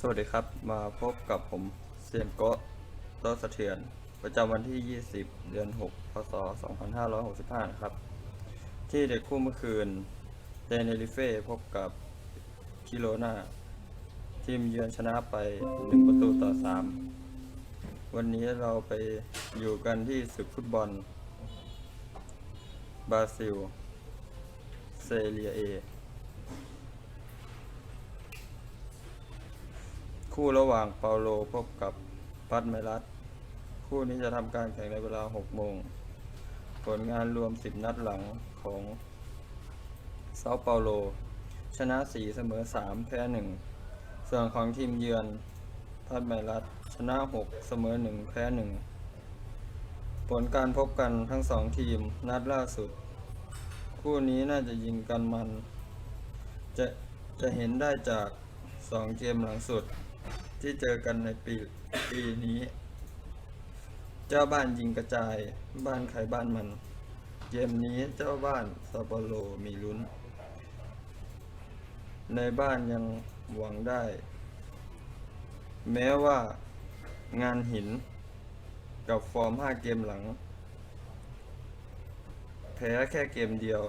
สวัสดีครับ มาพบกับผมเซียนโกะโตสะเทือน ประจำวันที่ 20 เดือน 6 พศ 2565 นะครับ ที่เด็กคู่เมื่อคืนเตเนริเฟ่พบกับคิโรนาทีมเยือนชนะไป 1 ประตูต่อ 3 วันนี้เราไปอยู่กันที่ศึกฟุตบอล บราซิล เซเรียเอ คู่ระหว่างเปาโลพบกับปัตเมรัสคู่นี้จะทำการแข่งในเวลา 6 โมง ผลงานรวม 10 นัดหลังของเซาเปาโล ชนะ 4 เสมอ 3 แพ้ 1 ส่วนของทีมเยือนพัดไมรัสชนะ 6 เสมอ 1 แพ้ 1 ผลการพบกันทั้งสองทีมนัดล่าสุด คู่นี้น่าจะยิงกันมัน จะจะเห็นได้จาก 2 เกมหลังสุด ที่เจอกันในปีปีนี้ เจ้าบ้านยิงกระจาย บ้านใครบ้านมัน เกมนี้เจ้าบ้านซาโปโลมีลุ้น ในบ้านยังหวังได้ แม้ว่างานหิน กับฟอร์ม 5 เกมหลัง แพ้แค่เกมเดียว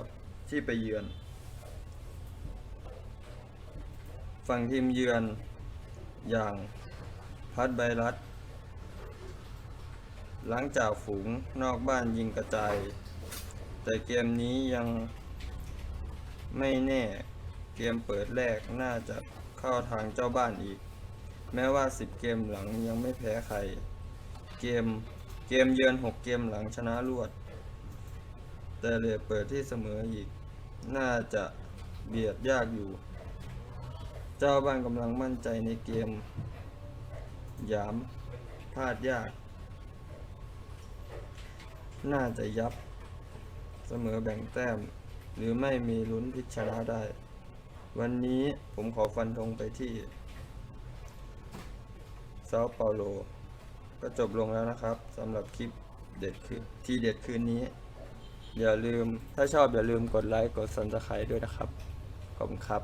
ที่ไปเยือน ฝั่งทีมเยือน อย่างพัดไบรัสหลังจากฝูงนอกบ้านยิงกระจาย แต่เกมนี้ยังไม่แน่เกมเปิดแรกน่าจะเข้าทางเจ้าบ้านอีก แม้ว่า 10 เกมหลังยังไม่แพ้ใคร เกมเกมเยือน 6 เกมหลังชนะรวด แต่เลยเปิดที่เสมออีก น่าจะเบียดยากอยู่ เจ้าบ้านกำลังมั่นใจในเกมหยามพลาดยาก น่าจะยับ เสมอแบ่งแต้ม หรือไม่มีลุ้นพิชนะได้ วันนี้ผมขอฟันธงไปที่เซาเปาโล ก็จบลงแล้วนะครับสำหรับคลิปเด็ดคือที่เด็ดคืนนี้ อย่าลืมถ้าชอบอย่าลืมกดไลค์กด subscribe ด้วยนะครับ ขอบคุณครับ